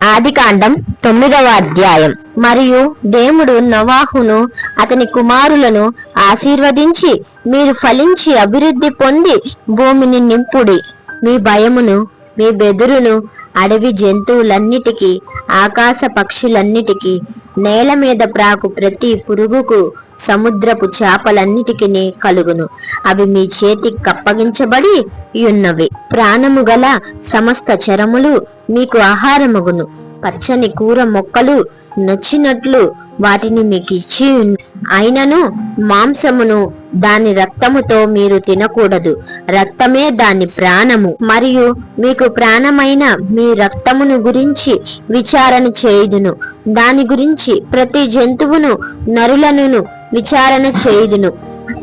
ఆదికాండం తొమ్మిదవ అధ్యాయం. మరియు దేవుడు నవాహును అతని కుమారులను ఆశీర్వదించి మీరు ఫలించి అభివృద్ధి పొంది భూమిని నింపుడి. మీ భయమును మీ బెదురును అడవి జంతువులన్నిటికీ ఆకాశ పక్షులన్నిటికీ నేల మీద ప్రాకు ప్రతి పురుగుకు సముద్రపు చేపలన్నిటికీ కలుగును. అవి మీ చేతికి కప్పగించబడి ఉన్నవి. ప్రాణము గల సమస్త చరములు మీకు ఆహారమగును. పచ్చని కూర మొక్కలు నచ్చినట్లు వాటిని మీకు ఇచ్చి అయినను మాంసమును దాని రక్తముతో మీరు తినకూడదు. రక్తమే దాని ప్రాణము. మరియు మీకు ప్రాణమైన మీ రక్తమును గురించి విచారణ చేయుదును. దాని గురించి ప్రతి జంతువును నరులను విచారణ చేయుదును.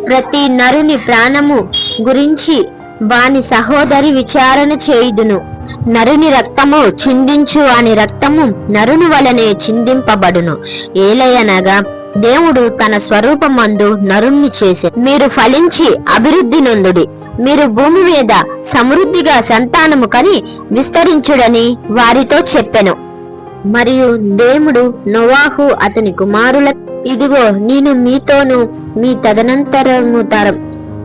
ప్రతి నరుని ప్రాణము గురించి వాని సహోదరి విచారణ చేయుదును. నరుని రక్తము చిందించు అని రక్తము నరుని వలనే చిందింపబడును. ఏలయనగా దేవుడు తన స్వరూపమందు నరుణ్ణి చేసే. మీరు ఫలించి అభివృద్ధి నొందుడి. మీరు భూమి మీద సమృద్ధిగా సంతానము కని విస్తరించుడని వారితో చెప్పెను. మరియు దేవుడు నోవాహు అతని కుమారుల ఇదిగో నేను మీతోను మీ తదనంతరము తరం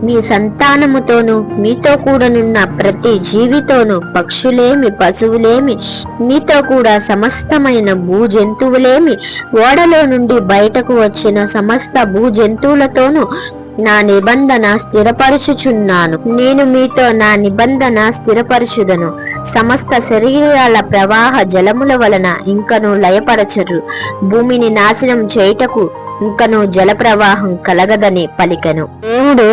మీ సంతానముతోను మీతో కూడనున్న ప్రతి జీవితోను పక్షులేమి పశువులేమి మీతో కూడా సమస్తమైన భూ జంతువులేమి ఓడలో నుండి బయటకు వచ్చిన సమస్త భూ జంతువులతోనూ నా నిబంధన స్థిరపరచుచున్నాను. నేను మీతో నా నిబంధన స్థిరపరచుదను. సమస్త శరీరాల ప్రవాహ జలముల వలన ఇంకను లయపరచరు. భూమిని నాశనం చేయుటకు ఇంకను జల ప్రవాహం కలగదని పలికెను. దేవుడు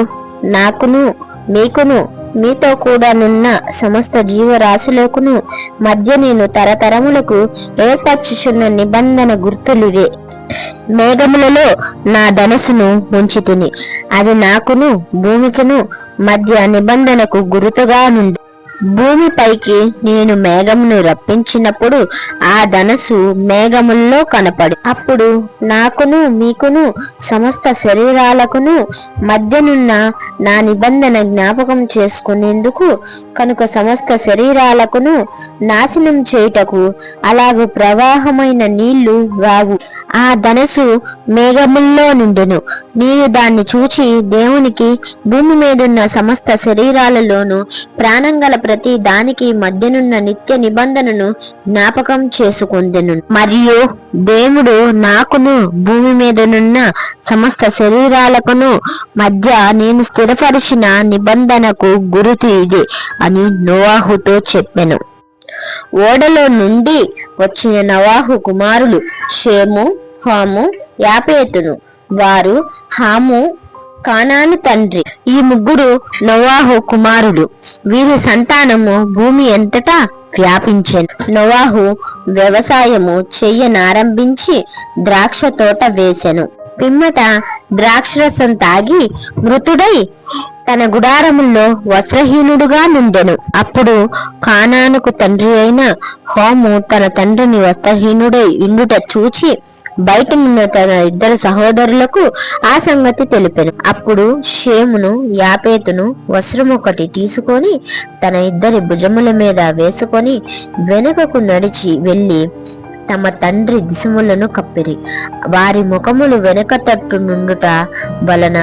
నాకును మీకును మీతో కూడానున్న సమస్త జీవరాశులకును మధ్య నేను తరతరములకు ఏర్పరచుచున్న నిబంధన గుర్తులివే. మేఘములలో నా ధనసును ఉంచి తిని అది నాకును భూమికిను మధ్య నిబంధనకు గురుతుగా నుండి భూమిపైకి నేను మేఘమును రప్పించినప్పుడు ఆ ధనసు మేఘముల్లో కనపడు. అప్పుడు నాకును మీకును సమస్త శరీరాలకును మధ్యనున్న నా నిబంధన జ్ఞాపకం చేసుకునేందుకు కనుక సమస్త శరీరాలకును నాశనం చేయుటకు అలాగూ ప్రవాహమైన నీళ్ళు రావు. ఆ ధనసు మేఘముల్లో నుండును. నేను దాన్ని చూచి దేవునికి భూమి మీదున్న సమస్త శరీరాలలోను ప్రాణం గల ప్రతి దానికి మధ్యనున్న నిత్య నిబంధనను జ్ఞాపకం చేసుకుందెను. మరియు దేవుడు నాకును భూమి మీదనున్న సమస్త శరీరాలకును మధ్య నేను స్థిరపరిచిన నిబంధనకు గురుతు ఇది అని నోవాహుతో చెప్పెను. ఓడలో నుండి వచ్చిన నవాహు కుమారులు షేము హాము యాపేతును. వారు హాము కానాను తండ్రి. ఈ ముగ్గురు నోవాహు కుమారులు. వీరి సంతానము భూమి ఎంతటా వ్యాపించెను. నోవాహు వ్యవసాయము చెయ్యనారంభించి ద్రాక్ష తోట వేసెను. పిమ్మట ద్రాక్షరసం తాగి మృతుడై తన గుడారముల్లో వస్త్రహీనుడుగా నుండెను. అప్పుడు కానానుకు తండ్రి అయిన హోము తన తండ్రిని వస్త్రహీనుడై ఇండుట చూచి బయటనున్న తన ఇద్దరు సహోదరులకు ఆ సంగతి తెలిపాను. అప్పుడు షేమును యాపేతును వస్త్రం ఒకటి తీసుకొని తన ఇద్దరి భుజముల మీద వేసుకొని వెనుకకు నడిచి వెళ్ళి తమ తండ్రి దిశములను కప్పిరి. వారి ముఖములు వెనక తట్టు నుండుట వలన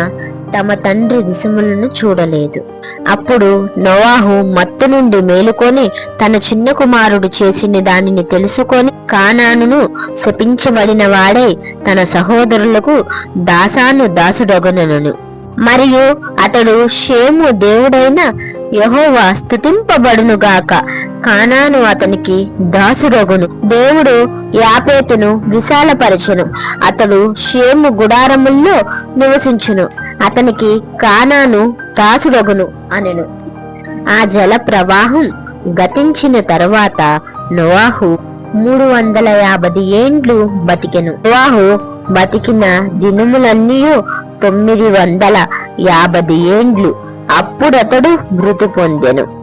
తమ తండ్రి దిశములను చూడలేదు. అప్పుడు నోవాహు మత్తు నుండి మేలుకొని తన చిన్న కుమారుడు చేసిన దానిని తెలుసుకొని కానానును శపించబడిన వాడై తన సహోదరులకు దాసాను దాసుడొగనను. మరియు అతడు షేము దేవుడైన యహోవా స్థుతింపబడునుగాక కానాను అతనికి దాసుడొగును. దేవుడు యాపేతును విశాలపరచును. అతడు షేము గుడారముల్లో నివసించును. అతనికి కానాను దాసుడగును అనెను. ఆ జల ప్రవాహం గతించిన తరువాత నోవాహు మూడు వందల యాభై ఏండ్లు బతికెను. నోవాహు బతికిన దినములన్నీ తొమ్మిది వందల యాభై ఏండ్లు. అప్పుడతడు మృతి పొందెను.